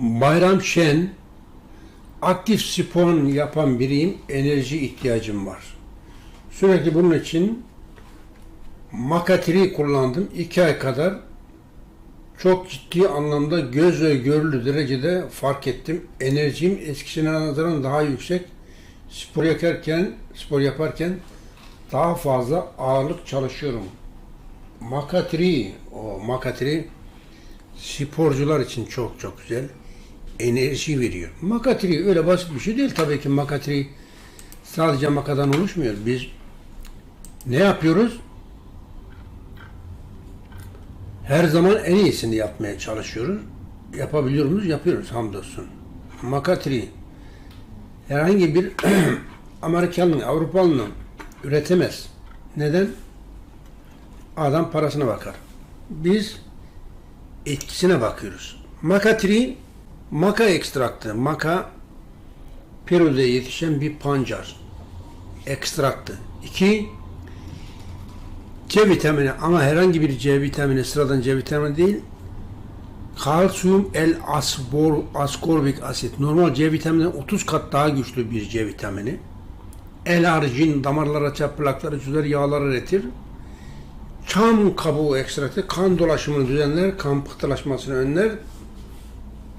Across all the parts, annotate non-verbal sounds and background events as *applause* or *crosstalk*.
Bayram Şen, aktif spor yapan biriyim, enerji ihtiyacım var. Sürekli bunun için makatiri kullandım. iki ay kadar çok ciddi anlamda gözle görülür derecede fark ettim. Enerjim eskisine nazaran daha yüksek. Spor yaparken, spor yaparken daha fazla ağırlık çalışıyorum. Makatiri, o makatiri sporcular için çok çok güzel. Enerji veriyor. Makatiri öyle basit bir şey değil tabii ki makatiri sadece makadan oluşmuyor. Biz ne yapıyoruz? Her zaman en iyisini yapmaya çalışıyoruz. Yapabiliyor muyuz? Yapıyoruz hamdolsun. Makatiri herhangi bir *clears throat* Amerikanlı, Avrupalı'nın üretemez. Neden? Adam parasına bakar. Biz etkisine bakıyoruz. Makatiri, maka ekstraktı. Maka Peru'da yetişen bir pancar ekstraktı. İki, C vitamini ama herhangi bir C vitamini sıradan C vitamini değil. Kalsiyum el asbor, askorbik asit. Normal C vitamininden 30 kat daha güçlü bir C vitamini. El argin damarlara çap plakları çözer, yağları üretir. Çam kabuğu ekstrakti kan dolaşımını düzenler, kan pıhtılaşmasını önler.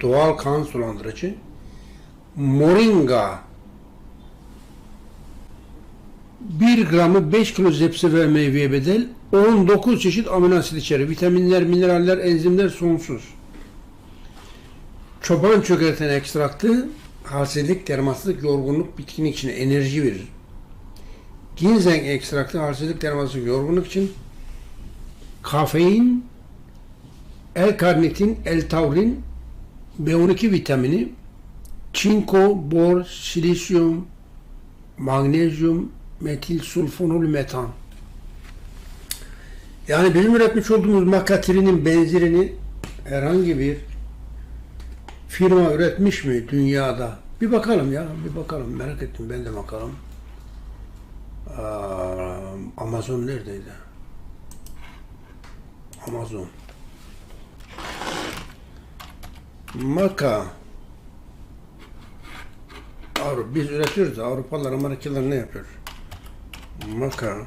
Doğal kan sulandırıcı. Moringa 1 gramı 5 kilo zepse ve meyveye bedel 19 çeşit amino asit içerir. Vitaminler, mineraller, enzimler sonsuz. Çoban çökerten ekstraktı halsizlik, dermatsızlık, yorgunluk, bitkinlik için enerji verir. Ginseng ekstraktı halsizlik, dermatsızlık, yorgunluk için kafein, L-karnitin, L-taurin, B12 vitamini, çinko, bor, silisyum, magnezyum, metil sulfonul metan. Yani bizim üretmiş olduğumuz makatirinin benzerini herhangi bir firma üretmiş mi dünyada? Bir bakalım ya, bir bakalım. Merak ettim ben de bakalım. Amazon neredeydi? Amazon. Maka. Avrupa, biz üretiyoruz da Avrupalılar, Amerikalılar ne yapıyor? Maka.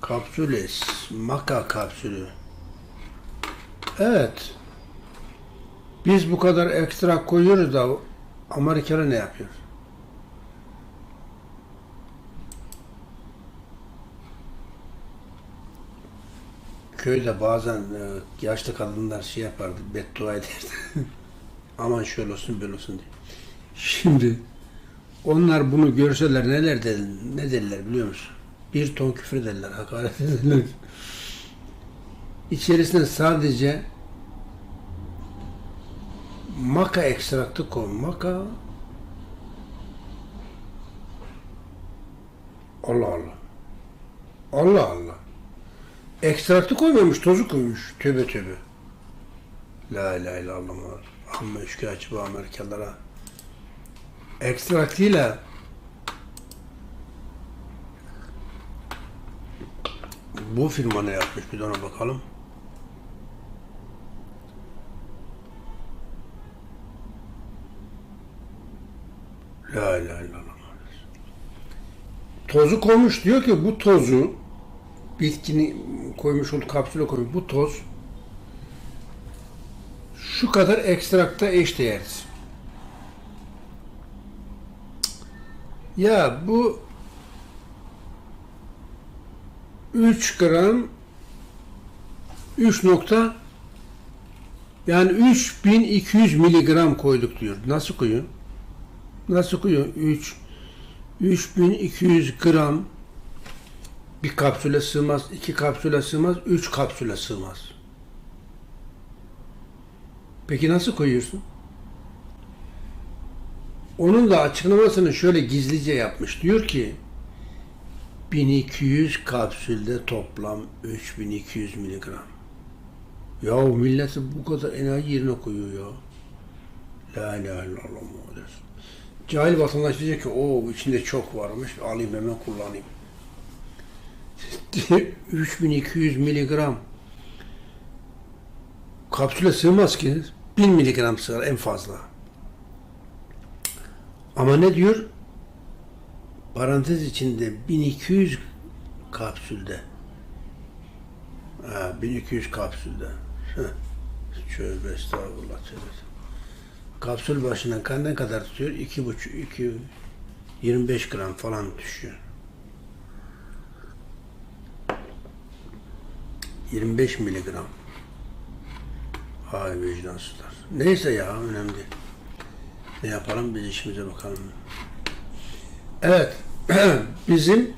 Kapsüles. Maka kapsülü. Evet. Biz bu kadar ekstra koyuyoruz da Amerikalı ne yapıyor? Köyde bazen e, yaşlı kadınlar şey yapardı, beddua ederdi. *laughs* Aman şöyle olsun böyle olsun diye. Şimdi onlar bunu görseler neler der, ne derler biliyor musun? Bir ton küfür ederler, hakaret ederler. *laughs* İçerisine sadece maka ekstraktı koy. Maka Allah Allah. Allah Allah. Ekstraktı koymamış, tozu koymuş. Tövbe tövbe. La ilahe illallah. Amma üçkağıtçı bu Amerikalılara. Ekstraktıyla bu firma ne yapmış bir ona bakalım. La ilahe illallah. Tozu koymuş diyor ki bu tozu bitkini koymuş olduğu kapsüle koymuş. Bu toz şu kadar ekstrakta eşdeğeriz. Ya bu 3 gram 3 nokta yani 3200 miligram koyduk diyor. Nasıl koyuyor? Nasıl koyuyor? 3 3200 gram bir kapsüle sığmaz, iki kapsüle sığmaz, üç kapsüle sığmaz. Peki nasıl koyuyorsun? Onun da açıklamasını şöyle gizlice yapmış. Diyor ki 1200 kapsülde toplam 3200 miligram. Ya milleti bu kadar enayi yerine koyuyor ya. La ilahe illallah Muhammed. Cahil vatandaş diyecek ki o içinde çok varmış alayım hemen kullanayım. 3200 *laughs* miligram kapsüle sığmaz ki. 1000 miligram sığar en fazla. Ama ne diyor? Parantez içinde 1200 kapsülde. Ha, 1200 kapsülde. Tövbe estağfurullah. Tövbe. Kapsül başına kan ne kadar tutuyor? 2,5 2 25 gram falan düşüyor. 25 miligram. Ay vicdansızlar. Neyse ya önemli değil. Ne yapalım biz işimize bakalım. Evet. *clears throat* Bizim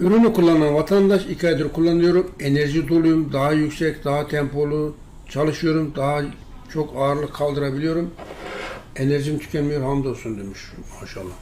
ürünü kullanan vatandaş iki aydır kullanıyorum. Enerji doluyum. Daha yüksek, daha tempolu çalışıyorum. Daha çok ağırlık kaldırabiliyorum. Enerjim tükenmiyor hamdolsun demiş. Maşallah.